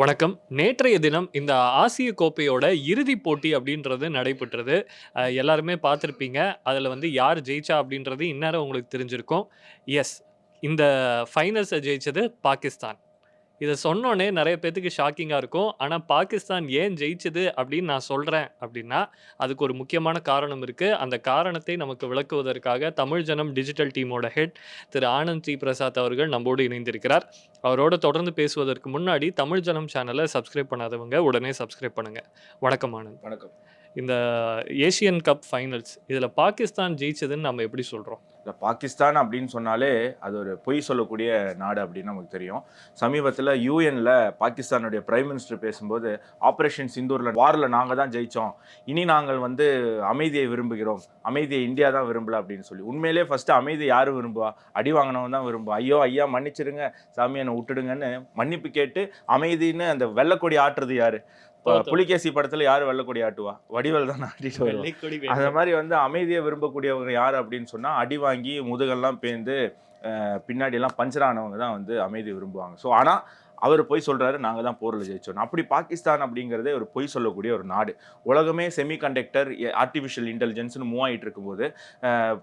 வணக்கம். நேற்றைய தினம் இந்த ஆசிய கோப்பையோட இறுதிப் போட்டி அப்படின்றது நடைபெற்றது. எல்லாருமே பார்த்துருப்பீங்க அதில் வந்து யார் ஜெயிச்சா அப்படின்றது இந்நேரம் உங்களுக்கு தெரிஞ்சிருக்கும். எஸ் இந்த ஃபைனல்ஸை ஜெயிச்சது பாகிஸ்தான். இதை சொன்னோனே நிறைய பேத்துக்கு ஷாக்கிங்கா இருக்கும். ஆனா பாகிஸ்தான் ஏன் ஜெயிச்சது அப்படின்னு நான் சொல்றேன் அப்படின்னா, அதுக்கு ஒரு முக்கியமான காரணம் இருக்கு. அந்த காரணத்தை நமக்கு விளக்குவதற்காக தமிழ் ஜனம் டிஜிட்டல் டீமோட ஹெட் திரு ஆனந்த் சி பிரசாத் அவர்கள் நம்மோடு இணைந்திருக்கிறார். அவரோட தொடர்ந்து பேசுவதற்கு முன்னாடி தமிழ் ஜனம் சேனலை சப்ஸ்கிரைப் பண்ணாதவங்க உடனே சப்ஸ்கிரைப் பண்ணுங்க. வணக்கம் ஆனந்த். வணக்கம். இந்த ஏசியன் கப் ஃபைனல்ஸ் இதில் பாகிஸ்தான் ஜெயிச்சதுன்னு நம்ம எப்படி சொல்கிறோம் இல்ல பாகிஸ்தான் அப்படின்னு சொன்னாலே, அது ஒரு பொய் சொல்லக்கூடிய நாடு அப்படின்னு நமக்கு தெரியும். சமீபத்தில் யூஎனில் பாகிஸ்தானுடைய பிரைம் மினிஸ்டர் பேசும்போது, ஆப்ரேஷன் சிந்தூரில் வாரில் நாங்கள் தான் ஜெயித்தோம் இனி நாங்கள் வந்து அமைதியை விரும்புகிறோம். அமைதியை இந்தியா தான் விரும்பல அப்படின்னு சொல்லி. உண்மையிலேயே ஃபஸ்ட்டு அமைதியை யாரு விரும்புவா? அடி வாங்கினவன் தான் விரும்புவா ஐயோ! ஐயா மன்னிச்சிடுங்க. சாமி என்னை விட்டுடுங்கன்னு மன்னிப்பு கேட்டு அமைதின்னு அந்த வெள்ளக்கொடி ஆட்டுறது யார் புலிகேசி படத்துல யாரு வெள்ளக்கொடி ஆட்டுவா? வடிவேலு தான் ஆட்டிட்டு அந்த. மாரி வந்து அமைதிய விரும்பக்கூடியவங்க யாரு அப்படின்னு சொன்னா, அடி வாங்கி முதுகெல்லாம் பேந்து அ பின்னாடி எல்லாம் பஞ்சர் ஆனவங்க தான் வந்து அமைதிய விரும்புவாங்க. ஸோ ஆனா, அவர் பொய் சொல்கிறாரு நாங்கள் தான் போரில் ஜெயிச்சோம் அப்படி பாகிஸ்தான் அப்படிங்கிறதே ஒரு பொய் சொல்லக்கூடிய ஒரு நாடு. உலகமே செமி கண்டக்டர், ஆர்டிஃபிஷியல் இன்டெலிஜென்ஸ்னு மூவ் இருக்கும்போது,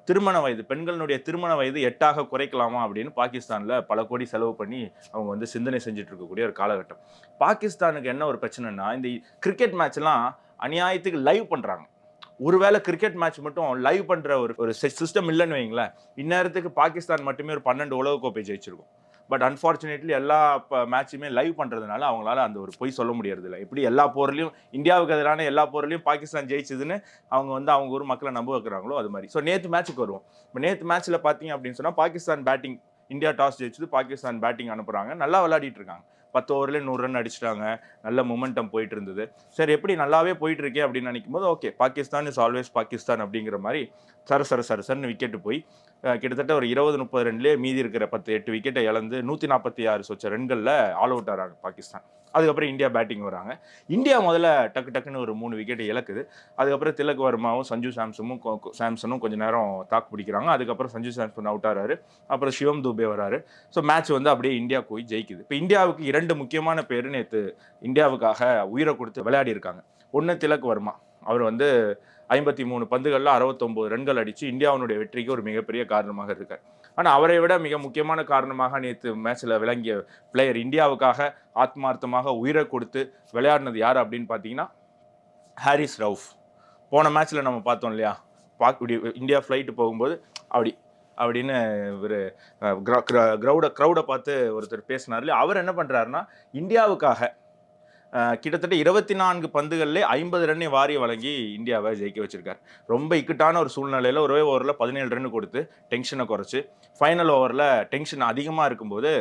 திருமண வயது பெண்களுடைய திருமண வயது எட்டாக குறைக்கலாமா அப்படின்னு பாகிஸ்தானில் பல கோடி செலவு பண்ணி அவங்க வந்து சிந்தனை செஞ்சுட்டு இருக்கக்கூடிய ஒரு காலகட்டம். பாகிஸ்தானுக்கு என்ன ஒரு பிரச்சனைன்னா, இந்த கிரிக்கெட் மேட்ச்லாம் அநியாயத்துக்கு லைவ் பண்ணுறாங்க ஒருவேளை கிரிக்கெட் மேட்ச் மட்டும் லைவ் பண்ணுற ஒரு ஒரு சிஸ்டம் இல்லைன்னு வைங்களேன் இந்நேரத்துக்கு பாகிஸ்தான் மட்டுமே ஒரு 12 உலகக்கோப்பை ஜெயிச்சிருக்கும். பட் அன்ஃபார்ச்சுனேட்லி எல்லா மேட்சுமே லைவ் பண்ணுறதுனால அவங்களால அந்த ஒரு பொய் சொல்ல முடியறதில்ல. எப்படி எல்லா போர்லையும் இந்தியாவுக்கு எதிரான எல்லா போர்லையும் பாகிஸ்தான் ஜெயிச்சதுன்னு அவங்க வந்து அவங்க ஊர் மக்களை நம்ப வைக்கிறாங்களோ அது மாதிரி ஸோ நேற்று மேட்ச்சுக்கு வருவோம். இப்போ நேற்று மேட்ச்சில் பார்த்தீங்க அப்படின்னு சொன்னால் பாகிஸ்தான் பேட்டிங் இந்தியா டாஸ் ஜெயிச்சது. பாகிஸ்தான் பேட்டிங் அனுப்புகிறாங்க நல்லா விளையாடிட்டு இருக்காங்க. பத்து ஓவரில் நூறு ரன் அடிச்சிட்டாங்க நல்ல மொமெண்டம் போயிட்டு இருந்தது. சரி எப்படி நல்லாவே போயிட்டு இருக்கே அப்படின்னு நினைக்கும்போது, okay Pakistan is always Pakistan அப்படிங்கிற மாதிரி சர சர சர சரன்னு போய் கிட்டத்தட்ட ஒரு இருபது முப்பது ரன்லேயே மீதி இருக்கிற பத்து எட்டு விக்கெட்டை இழந்து 146 சொச்ச ரன்களில் ஆல் அவுட் ஆகிறாங்க பாகிஸ்தான். அதுக்கப்புறம் இந்தியா பேட்டிங் வராங்க. இந்தியா முதல்ல டக்கு டக்குன்னு ஒரு மூணு விக்கெட்டை இழக்குது. அதுக்கப்புறம் திலக் வர்மாவும், சஞ்சு சாம்சனும் சாம்சனும் கொஞ்சம் நேரம் தாக்கு பிடிக்கிறாங்க. அதுக்கப்புறம் சஞ்சு சாம்சன் அவுட் ஆகிறாரு அப்புறம் சிவம் துபே வராரு. ஸோ மேட்ச் வந்து அப்படியே இந்தியா போய் ஜெயிக்குது. இப்போ இந்தியாவுக்கு இரண்டு முக்கியமான பேர் நேற்று இந்தியாவுக்காக உயிரை கொடுத்து விளையாடி இருக்காங்க. ஒன்று திலக் வர்மா. அவர் வந்து ஐம்பத்தி மூணு பந்துகளில் அறுபத்தொம்போது ரன்கள் அடித்து இந்தியாவினுடைய வெற்றிக்கு ஒரு மிகப்பெரிய காரணமாக இருக்கார். ஆனால் அவரை விட மிக முக்கியமான காரணமாக நேற்று மேட்ச்சில் விளங்கிய பிளேயர் இந்தியாவுக்காக ஆத்மார்த்தமாக உயிரை கொடுத்து விளையாடினது யார் அப்படின்னு பார்த்தீங்கன்னா, ஹாரிஸ் ரவுஃப். போன மேட்ச்சில் நம்ம பார்த்தோம் இல்லையா? பாக் இந்தியா ஃப்ளைட் போகும்போது அப்படி அப்படின்னு இவர் க்ரௌடை க்ரௌடை பார்த்து ஒருத்தர் பேசினார் இல்லையா? அவர் என்ன பண்ணுறாருன்னா இந்தியாவுக்காக கிட்டத்தட்ட இருபத்தி நான்கு பந்துகளிலே ஐம்பது ரன்னை வாரி வழங்கி இந்தியாவை ஜெயிக்க வச்சிருக்கார். ரொம்ப இக்கட்டான ஒரு சூழ்நிலையில் ஒரே ஓவரில் பதினேழு ரன் கொடுத்து டென்ஷனை குறைச்சி ஃபைனல் ஓவரில் டென்ஷன் அதிகமாக இருக்கும்போது,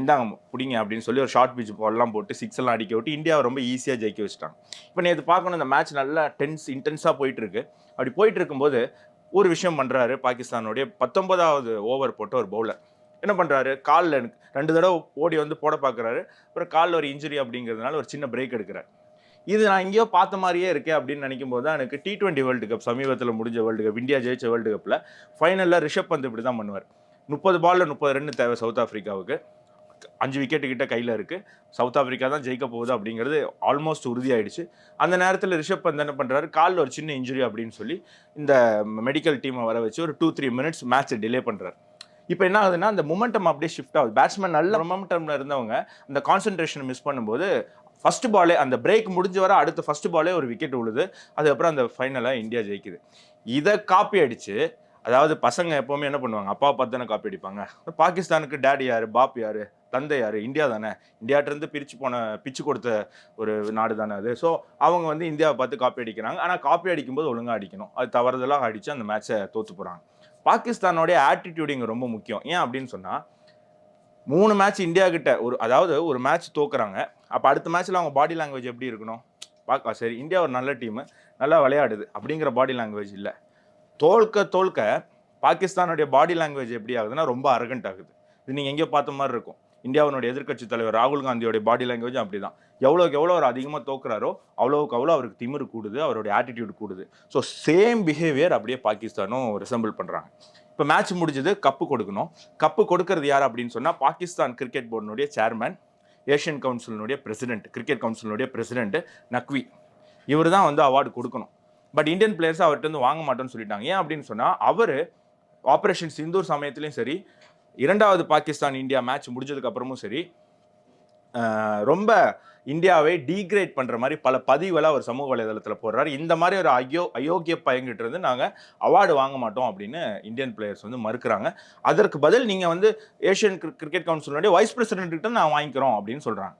இந்தாங்க பிடிங்க அப்படின்னு சொல்லி ஒரு ஷார்ட் பிச் பால்லாம் போட்டு சிக்ஸ் எல்லாம் அடிக்க விட்டு இந்தியாவை ரொம்ப ஈஸியாக ஜெயிக்க வச்சுட்டாங்க. இப்போ நேற்று பார்க்கணும் இந்த மேட்ச் நல்லா டென்ஸ் இன்டென்ஸாக போயிட்டு இருக்கு. அப்படி போயிட்டு இருக்கும்போது, ஒரு விஷயம் பண்ணுறாரு பாகிஸ்தானுடைய 19வது ஓவர் போட்ட ஒரு பவுலர். என்ன பண்ணுறாரு காலில் ரெண்டு தடவை ஓடி வந்து போட பார்க்குறாரு. அப்புறம் காலில் ஒரு இன்ஜுரி அப்படிங்கிறதுனால ஒரு சின்ன பிரேக் எடுக்கிறார். இது நான் எங்கேயோ பார்த்த மாதிரியே இருக்கேன் அப்படின்னு நினைக்கும் போது தான் எனக்கு டி20 வேர்ல்டு கப் சமீபத்தில் முடிஞ்ச வேர்ல்டு கப் இந்தியா ஜெயிச்ச வேர்ல்டு கப்பில் ஃபைனலில் ரிஷப் பந்த் இப்படி தான் பண்ணுவார். முப்பது பாலில் முப்பது ரன் தேவை சவுத் ஆஃப்ரிக்காவுக்கு அஞ்சு விக்கெட்டு கிட்ட கையில் இருக்குது சவுத் ஆஃப்ரிக்கா தான் ஜெயிக்க போகுது அப்படிங்கிறது ஆல்மோஸ்ட் உறுதியாயிடுச்சு. அந்த நேரத்தில் ரிஷப் பந்த் என்ன பண்ணுறாரு காலில் ஒரு சின்ன இன்ஜுரி அப்படின்னு சொல்லி இந்த மெடிக்கல் டீமை வர வச்சு ஒரு 2, 3 மினிட்ஸ் மேட்ச்சை டிலே பண்ணுறாரு இப்போ என்ன ஆகுதுன்னா, அந்த மொமெண்டம் அப்படியே ஷிஃப்ட் ஆகுது. பேட்ஸ்மேன் நல்ல மொமெண்டம்ல இருந்தவங்க, அந்த கான்சென்ட்ரேஷன் மிஸ் பண்ணும்போது, ஃபர்ஸ்ட் பாலே அந்த பிரேக் முடிஞ்ச வர அடுத்த ஃபர்ஸ்ட் பாலே ஒரு விக்கெட் விழுது. அதுக்கப்புறம் அந்த ஃபைனலாக இந்தியா ஜெயிக்குது. இதை காப்பி அடித்து அதாவது பசங்க எப்போவுமே என்ன பண்ணுவாங்க? அப்பா பார்த்து தானே காப்பி அடிப்பாங்க. பாகிஸ்தானுக்கு டேடி யார் பாப் யார் தந்தை யார் இந்தியா தானே. இந்தியாட்டிருந்து பிரித்து போன பிச்சு கொடுத்த ஒரு நாடு தானே அது. ஸோ அவங்க வந்து இந்தியாவை பார்த்து காப்பி அடிக்கிறாங்க. ஆனால் காப்பி அடிக்கும்போது ஒழுங்காக அடிக்கணும். அது தவறுதலாக அடிச்சு அந்த மேட்ச்சை தோற்று போகிறாங்க பாகிஸ்தானோடைய ஆட்டிடியூடு இங்கே ரொம்ப முக்கியம். ஏன் அப்படின்னு சொன்னால் மூணு மேட்ச் இந்தியா கிட்ட ஒரு அதாவது ஒரு மேட்ச் தோக்குறாங்க. அப்போ அடுத்த மேட்ச்சில் அவங்க பாடி லாங்குவேஜ் எப்படி இருக்கணும்? பார்க்க சரி இந்தியா ஒரு நல்ல டீமு, நல்லா விளையாடுது அப்படிங்கிற பாடி லாங்குவேஜ் இல்லை தோல்க்க தோல்க்க பாகிஸ்தானுடைய பாடி லாங்குவேஜ் எப்படி ஆகுதுன்னா, ரொம்ப அரகண்ட் ஆகுது. இது நீங்கள் எங்கேயோ பார்த்த மாதிரி இருக்கும். இந்தியாவினுடைய எதிர்க்கட்சி தலைவர் ராகுல் காந்தியோடைய பாடி லாங்குவேஜ் அப்படி தான் எவ்வளோக்கு எவ்வளோ அவர் அதிகமாக தோக்குறாரோ, அவ்வளோக்கு அவ்வளோ அவருக்கு திமிரு கூடுது. அவருடைய ஆட்டிடியூட் கூடுது. ஸோ சேம் பிஹேவியர் அப்படியே பாகிஸ்தானும் ரிசம்பிள் பண்ணுறாங்க இப்போ மேட்ச் முடிஞ்சது. கப்பு கொடுக்கணும். கப்பு கொடுக்கறது யார் அப்படின்னு சொன்னால் பாகிஸ்தான் கிரிக்கெட் போர்டினுடைய சேர்மேன் ஏஷியன் கவுன்சிலினுடைய பிரசிடென்ட் கிரிக்கெட் கவுன்சிலினுடைய பிரசிடென்ட் நக்வி இவர் தான் வந்து அவார்டு கொடுக்கணும் பட் இந்தியன் பிளேயர்ஸ் அவர்கிட்ட வந்து வாங்க மாட்டோம்னு சொல்லிட்டாங்க ஏன் அப்படின்னு சொன்னால் அவர் ஆப்ரேஷன் சிந்தூர் சமயத்துலையும் சரி இரண்டாவது பாகிஸ்தான் இந்தியா மேட்ச் முடிஞ்சதுக்கு அப்புறமும் சரி ரொம்ப இந்தியாவை டீக்ரேட் பண்ணுற மாதிரி பல பதிவுகளை அவர் சமூக வலைதளத்தில் போடுறாரு. இந்த மாதிரி ஒரு அயோ அயோக்கிய பயங்கிட்டு இருந்து நாங்கள் அவார்டு வாங்க மாட்டோம் அப்படின்னு இந்தியன் பிளேயர்ஸ் வந்து மறுக்கிறாங்க. அதற்கு பதில் நீங்கள் வந்து ஏஷியன் கிரிக்கெட் கவுன்சிலுடைய வைஸ் பிரசிடென்ட் நான் வாங்கிக்கிறோம் அப்படின்னு சொல்கிறாங்க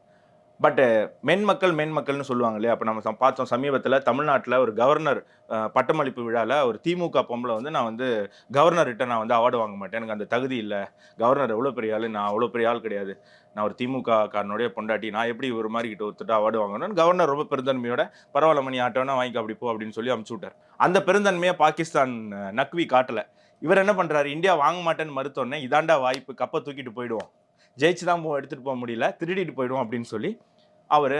பட்டு uh, மென் மக்கள் மென் மக்கள்னு சொல்லுவாங்க இல்லையா? அப்போ நம்ம பார்த்தோம் சமீபத்தில் தமிழ்நாட்டில் ஒரு கவர்னர் பட்டமளிப்பு விழாவில் ஒரு திமுக பொம்பளை வந்து நான் வந்து கவர்னர்கிட்ட நான் வந்து அவார்டு வாங்க மாட்டேன். எனக்கு அந்த தகுதி இல்லை. கவர்னர் எவ்வளோ பெரிய ஆள்? நான் அவ்வளோ பெரிய ஆள் கிடையாது. நான் ஒரு திமுக காரனுடைய பொண்டாட்டி. நான் எப்படி ஒரு மாதிரி கிட்ட ஒருத்தட்ட அவார்டு வாங்கணும்னு கவர்னர் ரொம்ப பெருந்தன்மையோட பரவாயில்ல மணி ஆட்டோனா வாங்கிக்க அப்படி போ அப்படின்னு சொல்லி அமுச்சு விட்டார். அந்த பெருந்தன்மையை பாகிஸ்தான் நக்வி காட்டலை. இவர் என்ன பண்ணுறாரு இந்தியா வாங்க மாட்டேன்னு மறுத்தோடனே இதாண்டா வாய்ப்பு. கப்பை தூக்கிட்டு போயிடுவோம். ஜெயிச்சு தான் எடுத்துகிட்டு போக முடியல. திருடிட்டு போயிடுவோம் அப்படின்னு சொல்லி அவர்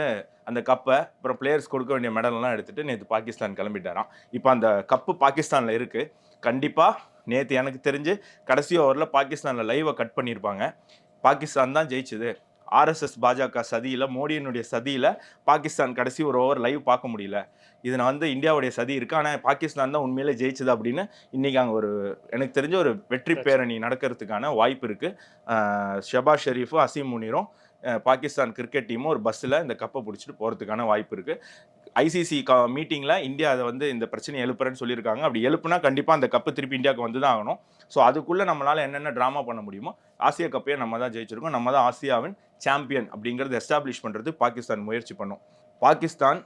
அந்த கப்பை அப்புறம் பிளேயர்ஸ் கொடுக்க வேண்டிய மெடல்லாம் எடுத்துகிட்டு நேற்று பாகிஸ்தான் கிளம்பிட்டாராம். இப்போ அந்த கப்பு பாகிஸ்தானில் இருக்குது கண்டிப்பாக நேற்று எனக்கு தெரிஞ்சு கடைசி ஓவரில் பாகிஸ்தானில் லைவை கட் பண்ணியிருப்பாங்க பாகிஸ்தான் தான் ஜெயிச்சுது. ஆர்எஸ்எஸ் பாஜக சதியில் மோடியினுடைய சதியில் பாகிஸ்தான் கடைசி ஒரு ஓவர் லைவ் பார்க்க முடியல. இதில் வந்து இந்தியாவுடைய சதி இருக்குது ஆனால் பாகிஸ்தான் தான் உண்மையிலே ஜெயிச்சது அப்படின்னு இன்னைக்கு அங்கே ஒரு எனக்கு தெரிஞ்ச ஒரு வெற்றி பேரணி நடக்கிறதுக்கான வாய்ப்பு இருக்குது அஹ் ஷபாஸ் ஷெரீஃபும் அசீம் முனீரும் பாகிஸ்தான் கிரிக்கெட் டீமும் ஒரு பஸ்ஸில் இந்த கப்பை பிடிச்சிட்டு போகிறதுக்கான வாய்ப்பு இருக்குது ஐசிசி மீட்டிங்கில் இந்தியா அதை வந்து இந்த பிரச்சனையை எழுப்புறேன்னு சொல்லியிருக்காங்க. அப்படி எழுப்புனா கண்டிப்பாக அந்த கப்பு திருப்பி இந்தியாவுக்கு வந்து தான் ஆகணும். ஸோ அதுக்குள்ளே நம்மளால் என்னென்ன ட்ராமா பண்ண முடியுமோ ஆசிய கப்பையை நம்ம தான் ஜெயிச்சிருக்கோம். நம்ம தான் ஆசியாவின் சாம்பியன் அப்படிங்கிறத எஸ்டாப்ளிஷ் பண்ணுறது பாகிஸ்தான் முயற்சி பண்ணும். பாகிஸ்தான்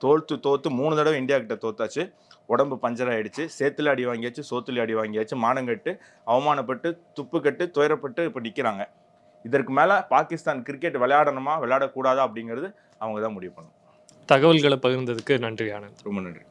தோற்று தோற்று மூணு தடவை இந்தியா கிட்ட தோத்தாச்சு. உடம்பு பஞ்சர் ஆகிடுச்சு சேத்துல அடி வாங்கியாச்சு சோத்துல அடி வாங்கியாச்சு மானங்கட்டு அவமானப்பட்டு துப்புக்கட்டு துயரப்பட்டு இப்போ நிற்கிறாங்க இதற்கு மேலே பாகிஸ்தான் கிரிக்கெட் விளையாடணுமா விளையாடக்கூடாதா அப்படிங்கிறது அவங்க தான் முடிவு பண்ணணும். தகவல்களை பகிர்ந்ததுக்கு நன்றி ஆனந்த். ரொம்ப நன்றி.